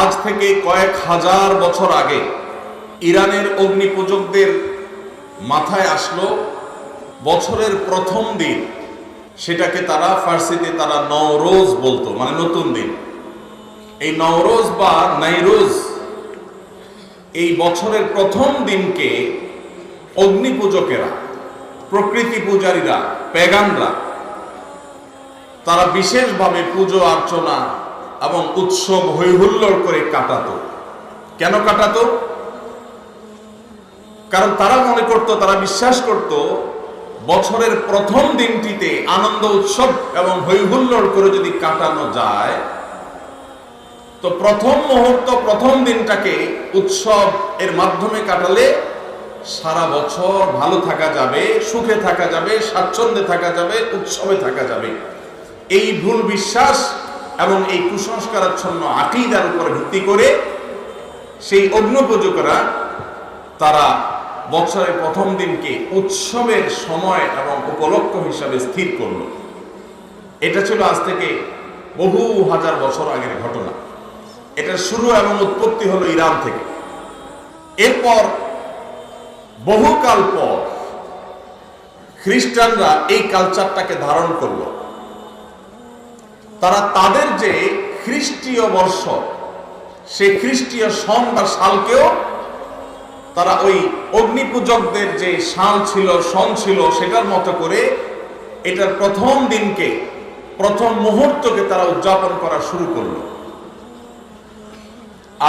আজ থেকে কয়েক হাজার বছর আগে ইরানের অগ্নি পূজকদের মাথায় আসলো বছরের প্রথম দিন। সেটাকে তারা ফার্সিতে তারা নওরোজ বলতো মানে নতুন দিন। এই নওরোজ বা নাইরোজ এই বছরের প্রথম দিনকে অগ্নি পূজকেরা প্রকৃতি পূজারীরা, প্যাগানরা, তারা বিশেষভাবে পুজো অর্চনা এবং উৎসব হৈহুল্লোড় করে কাটাতো। কেন কাটাতো? কারণ তারা মনে করত, তারা বিশ্বাস করত, বছরের প্রথম দিনটিতে আনন্দ উৎসব এবং হৈহুল্লোড় করে যদি কাটানো যায়, তো প্রথম মুহূর্ত, প্রথম দিনটাকে উৎসব এর মাধ্যমে কাটালে সারা বছর ভালো থাকা যাবে, সুখে থাকা যাবে, স্বাচ্ছন্দ্যে থাকা যাবে, উৎসবে থাকা যাবে। এই ভুল বিশ্বাস এবং এই কুসংস্কারাচ্ছন্ন আকিদার উপর ভিত্তি করে সেই অগ্নপূজকরা তারা বছরের প্রথম দিনকে উৎসবের সময় এবং উপলক্ষ হিসাবে স্থির করল। এটা ছিল আজ থেকে বহু হাজার বছর আগের ঘটনা। এটা শুরু এবং উৎপত্তি হলো ইরান থেকে। এরপর বহুকাল পর খ্রিস্টানরা এই কালচারটাকে ধারণ করল। তারা তাদের যে খ্রিস্টীয় বর্ষ সেই খ্রিস্টীয় সন বা সালকেও তারা ওই অগ্নিপূজকদের যে সাল ছিল সন ছিল, সেটার মতো করে এটার প্রথম দিনকে, প্রথম মুহূর্তকে তারা উদযাপন করা শুরু করল।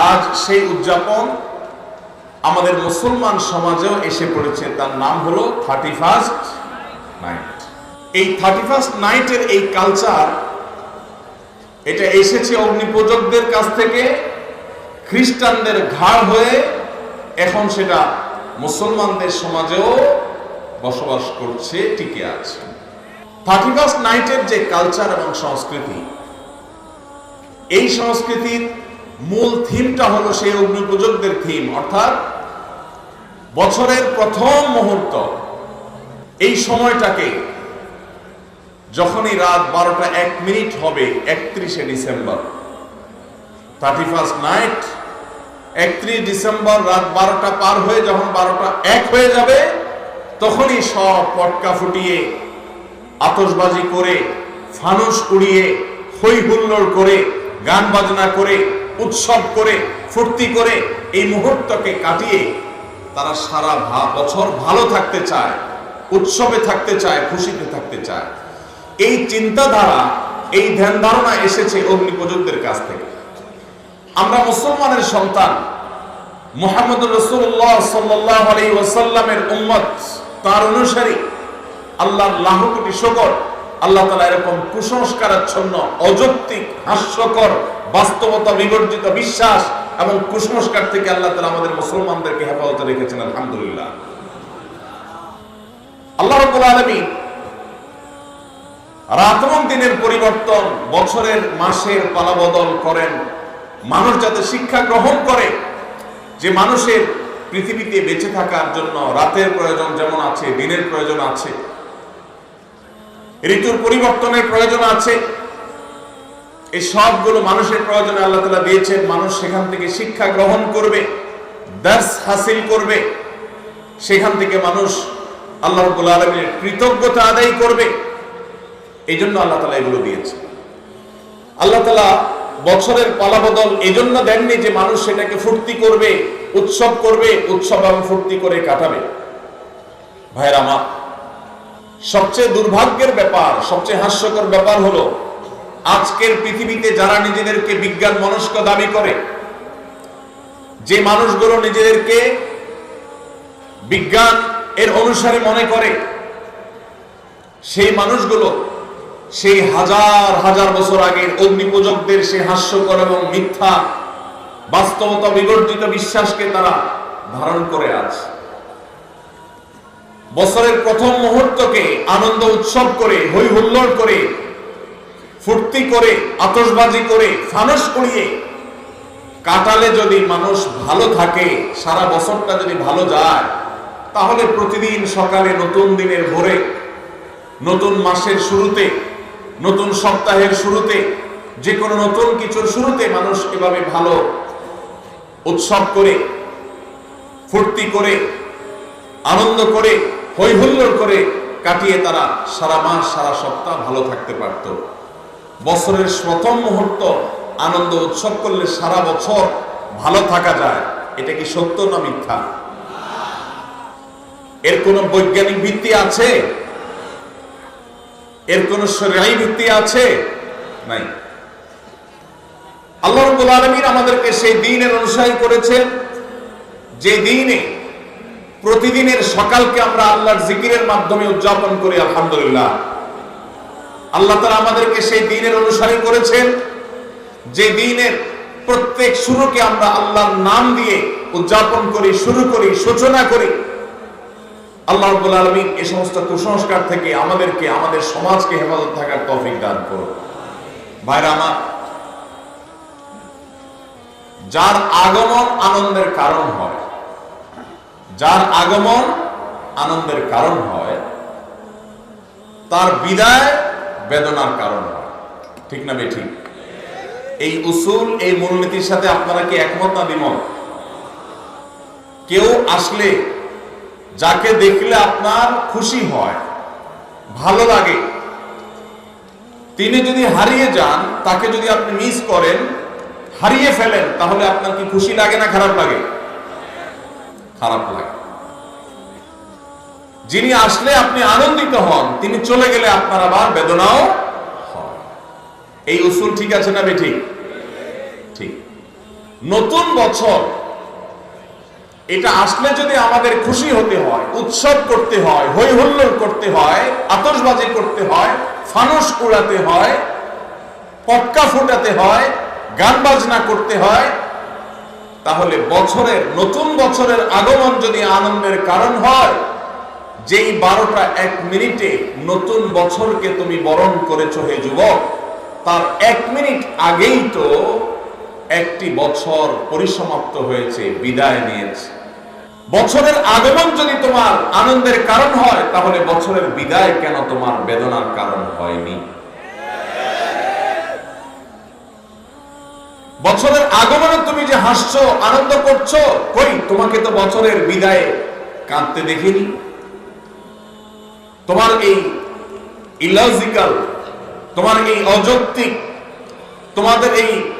আজ সেই উদযাপন আমাদের মুসলমান সমাজেও এসে পড়েছে। তার নাম হলো থার্টি ফার্স্ট নাইট। এই থার্টি ফার্স্ট নাইটের এই কালচার এটা এসেছে অগ্নিপূজকদের কাছ থেকে, খ্রিস্টানদের ঘাড় হয়ে এখন সেটা মুসলমানদের সমাজেও বসবাস করছে, টিকে আছে। থার্টি নাইটের যে কালচার এবং সংস্কৃতি, এই সংস্কৃতির মূল থিমটা হলো সেই অগ্নিপূজকদের থিম অর্থাৎ বছরের প্রথম মুহূর্ত। এই সময়টাকে যখনই রাত বারোটা এক মিনিট হবে, একত্রিশে ডিসেম্বর। থার্টি ফার্স্ট নাইট একত্রিশ ডিসেম্বর রাত বারোটা পার হয়ে যখন বারোটা এক হয়ে যাবে, তখনই সব পটকা ফুটিয়ে আতসবাজি করে ফানুস উড়িয়ে হই হুল্লোড় করে, গান বাজনা করে, উৎসব করে, ফুর্তি করে এই মুহূর্তকে কাটিয়ে তারা সারা বছর ভালো থাকতে চায়, উৎসবে থাকতে চায়, খুশিতে থাকতে চায়। এই চিন্তাধারা, এই ধ্যান ধারণা এসেছে অগ্নিপূজকদের কাছ থেকে। আমরা মুসলমানের সন্তান মোহাম্মদ রসুল্লাহ সাল্লাহ আলী ওয়াসাল্লামের উম্মত, তার অনুসারী আল্লাহ লাহ শকর, আল্লাহ তালা এরকম কুসংস্কারাচ্ছন্ন, অযৌক্তিক, হাস্যকর, বাস্তবতা বিবর্জিত বিশ্বাস এবং কুসংস্কার থেকে আল্লাহ তালা আমাদের মুসলমানদেরকে হেফাজতে রেখেছেন, আলহামদুলিল্লাহ। আল্লাহ রব্বুল আলমী রাত এবং দিনের পরিবর্তন, বছরের মাসের পালাবদল করেন। মানুষ যাতে শিক্ষা গ্রহণ করে, যে মানুষের পৃথিবীতে বেঁচে থাকার জন্য রাতের প্রয়োজন যেমন আছে, দিনের প্রয়োজন আছে, ঋতুর পরিবর্তনের প্রয়োজন আছে এই সবগুলো মানুষের প্রয়োজনে আল্লাহ তালা দিয়েছেন। মানুষ সেখান থেকে শিক্ষা গ্রহণ করবে, দার্স হাসিল করবে, সেখান থেকে মানুষ আল্লাহ রব্বুল আলমীর কৃতজ্ঞতা আদায় করবে। এই জন্য আল্লাহ তালা এগুলো দিয়েছে। আল্লাহ তালা বছরের পালাবদল এই জন্য দেননি যে মানুষ সেটাকে ফুর্তি করবে, উৎসব করবে, উৎসব এবং ফুর্তি করে কাটাবে। ভাইয়ের আমার, সবচেয়ে দুর্ভাগ্যের ব্যাপার, সবচেয়ে হাস্যকর ব্যাপার হলো, আজকের পৃথিবীতে যারা নিজেদেরকে বিজ্ঞান মনস্ক দাবি করে, যে মানুষগুলো নিজেদেরকে বিজ্ঞান এর অনুসারে মনে করে, সেই মানুষগুলো সেই হাজার হাজার বছর আগের অগ্নিপূজকদের সে হাস্যকর এবং মিথ্যা, বাস্তবতা বিবর্জিত বিশ্বাসকে তারা ধারণ করে আছে বছরের প্রথম মুহূর্তকে আনন্দ উৎসব করে হই হুল্লোড় করে, ফুর্তি করে আতসবাজি করে, ফানস করিয়ে কাটালে যদি মানুষ ভালো থাকে, সারা বছরটা যদি ভালো যায়, তাহলে প্রতিদিন সকালে নতুন দিনের ভোরে, নতুন মাসের শুরুতে নতুন সপ্তাহের শুরুতে যে কোনো নতুন কিছুর শুরুতে মানুষ এভাবে ভালো উৎসব করে, ফুর্তি করে, আনন্দ করে, হৈহুল্লোড় করে কাটিয়ে তারা সারা মাস, সারা সপ্তাহ ভালো থাকতে পারত। বছরের প্রথম মুহূর্ত আনন্দ উৎসব করলে সারা বছর ভালো থাকা যায়। এটা কি সত্য না মিথ্যা? এর কোন বৈজ্ঞানিক ভিত্তি আছে? এর কোন শরীরাই ভিত্তি আছে? নাই। আল্লাহ রব্বুল আলমীর আমাদেরকে সেই দিনের অনুসারী করেছেন, যে দিনে প্রতিদিনের সকালকে আমরা আল্লাহর জিকিরের মাধ্যমে উদযাপন করি, আলহামদুলিল্লাহ। আল্লাহ তারা আমাদেরকে সেই দিনের অনুসারী করেছেন, যে দিনের প্রত্যেক শুরুকে আমরা আল্লাহর নাম দিয়ে উদযাপন করি, শুরু করি, সূচনা করি। আল্লাহ রব্বুল আলমিন এই সমস্ত কুসংস্কার থেকে আমাদেরকে, আমাদের সমাজকে হেফাজত থাকার তফিক দান করুন। ভাইরা আমার, যার আগমন আনন্দের কারণ হয়, যার আগমন আনন্দের কারণ হয়, তার বিদায় বেদনার কারণ হয়। ঠিক না বে ঠিক এই উসুল, এই মূলনীতির সাথে আপনারা কি একমত না দ্বিমত? কেউ আসলে যাকে দেখলে আপনার খুশি হয়, ভালো লাগে। তিনি যদি হারিয়ে যান, তাকে যদি আপনি মিস করেন, হারিয়ে ফেলেন, তাহলে আপনার কি খুশি লাগে না খারাপ লাগে? খারাপ লাগে। যিনি আসলে আপনি আনন্দিত হন, তিনি চলে গেলে আপনার আবার বেদনাও এই উসুল ঠিক আছে না বে ঠিক ঠিক। নতুন বছর এটা আসলে যদি আমাদের খুশি হতে হয়, উৎসব করতে হয় হই হুল্লোড় করতে হয় আতসবাজি করতে হয়, ফানুস উড়াতে হয়, পটকা ফুটাতে হয়, গান বাজনা করতে হয়, তাহলে বছরের, নতুন বছরের আগমন যদি আনন্দের কারণ হয়, যেই বারোটা এক মিনিটে নতুন বছরকে তুমি বরণ করেছ হে যুবক, তার এক মিনিট আগেই তো একটি বছর পরিসমাপ্ত হয়েছে, বিদায় নিয়েছে। বছরের আগমন যদি তোমার আনন্দের কারণ হয়, তাহলে বছরের বিদায় কেন তোমার বেদনার কারণ হয়নি? বছরের আগমনে তুমি যে হাসছো, আনন্দ করছ, কই, তোমাকে তো বছরের বিদায়ে কাঁদতে দেখিনি। তোমার এই ইলজিক্যাল তোমার এই অযৌক্তিক, তোমাদের এই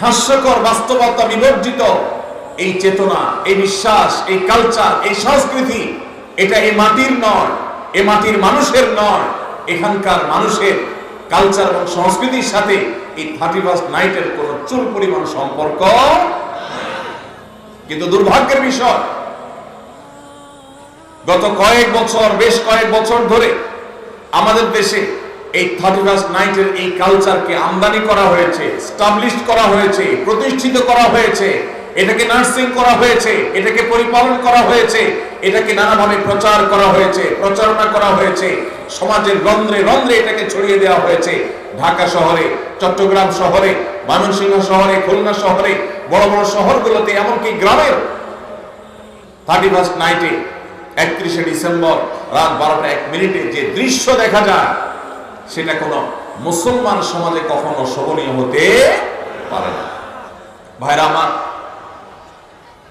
হাস্যকর বাস্তবতা বিবর্জিত। এই চেতনা, এই বিশ্বাস, এই কালচার এই সংস্কৃতি, এটা এই মাটির নয়, এ মাটির মানুষের নয়। এখানকার মানুষের কালচার এবং সংস্কৃতির সাথে এই থার্টি ফার্স্ট নাইটের কোন চুল পরিমাণ সম্পর্ক কিন্তু দুর্ভাগ্যের বিষয়, গত কয়েক বছর, বেশ কয়েক বছর ধরে আমাদের দেশে এই থার্টি ফার্স্ট নাইটের এই কালচারকে আমদানি করা হয়েছে স্টাবলিশ করা হয়েছে, প্রতিষ্ঠিত করা হয়েছে, এটাকে নার্সিং করা হয়েছে, এটাকে পরিপালন করা হয়েছে, এটাকে নানাভাবে প্রচার করা হয়েছে, প্রচারণা করা হয়েছে, সমাজের রন্ধ্রে রন্ধ্রে এটাকে ছড়িয়ে দেওয়া হয়েছে। ঢাকা শহরে, চট্টগ্রাম শহরে ময়মনসিংহ শহরে, খুলনা শহরে, বড় বড় শহরগুলোতে, এমনকি গ্রামের থার্টি ফার্স্ট নাইটে একত্রিশে ডিসেম্বর রাত বারোটা এক মিনিটে যে দৃশ্য দেখা যায় সেটা কোনো মুসলমান সমাজে কখনো শোভনীয় হতে পারে না। ভাইরা আমার,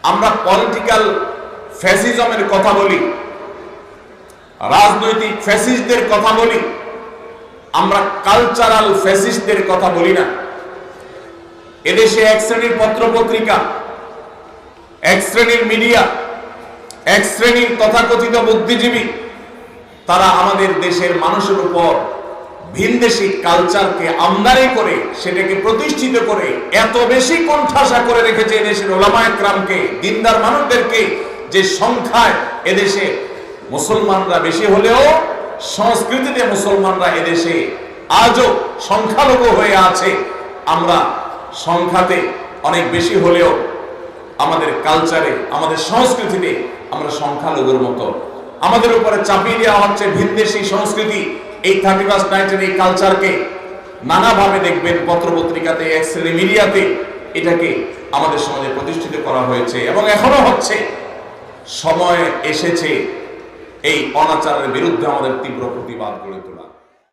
আমরা পলিটিক্যাল ফ্যাসিজমের কথা বলি, রাজনৈতিক ফ্যাসিস্টদের কথা বলি, আমরা কালচারাল ফ্যাসিস্টদের কথা বলি না। এদেশে এক শ্রেণির পত্র পত্রিকা এক শ্রেণির মিডিয়া, এক শ্রেণির তথাকথিত বুদ্ধিজীবী, তারা আমাদের দেশের মানুষের উপর ভিনদেশি কালচারকে আমদানি করে সেটাকে প্রতিষ্ঠিত করে এত বেশি কণ্ঠাসা করে রেখেছে এদেশের ওলামায় ক্রামকে দিনদার মানুষদেরকে, যে সংখ্যায় এদেশে মুসলমানরা বেশি হলেও সংস্কৃতিতে মুসলমানরা এদেশে আজও সংখ্যালঘু হয়ে আছে। আমরা সংখ্যাতে অনেক বেশি হলেও আমাদের কালচারে, আমাদের সংস্কৃতিতে আমরা সংখ্যালঘুর মতো। আমাদের উপরে চাপিয়ে দেওয়া হচ্ছে ভিনদেশি সংস্কৃতি। এই থার্টি ফার্স্ট নাইটের এই কালচারকে নানাভাবে দেখবেন পত্রপত্রিকাতে, এক্সরে মিডিয়াতে এটাকে আমাদের সমাজে প্রতিষ্ঠিত করা হয়েছে এবং এখনও হচ্ছে। সময় এসেছে। এই অনাচারের বিরুদ্ধে আমাদের তীব্র প্রতিবাদ গড়ে তোলা।